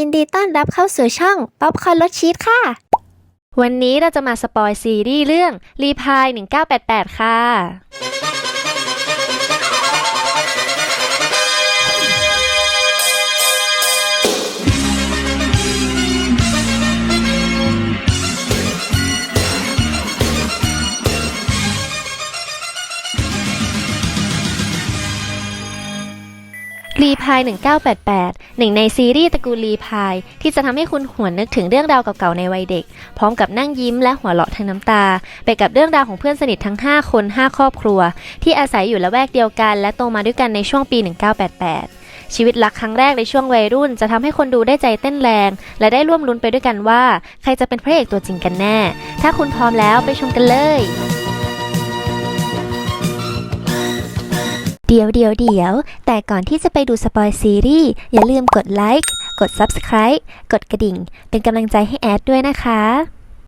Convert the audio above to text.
ยินดีต้อนรับเข้าสู่ช่องป๊อปคอร์นรสชีสค่ะ วันนี้เราจะมาสปอยซีรีส์เรื่องรีพาย1988 ค่ะ รีพาย 1988 หนึ่งในซีรีส์ตระกูลรีพาย ที่จะทำให้คุณหวนนึกถึงเรื่องราวเก่าๆในวัยเด็ก พร้อมกับนั่งยิ้มและหัวเราะทั้งน้ำตา ไปกับเรื่องราวของเพื่อนสนิททั้ง 5 คน 5 ครอบครัว ที่อาศัยอยู่ละแวกเดียวกัน และโตมาด้วยกันในช่วงปี 1988ชีวิตรักครั้งแรกในช่วงวัยรุ่น จะทำให้คนดูได้ใจเต้นแรง และได้ร่วมลุ้นไปด้วยกันว่า ใครจะเป็นพระเอกตัวจริงกันแน่ ถ้าคุณพร้อมแล้วไปชมกันเลย เดี๋ยวเดี๋ยวเดี๋ยว แต่ก่อนที่จะไปดูสปอยซีรีส์อย่าลืมกดไลค์ กด Subscribe กดกระดิ่ง เป็นกำลังใจให้แอดด้วยนะคะ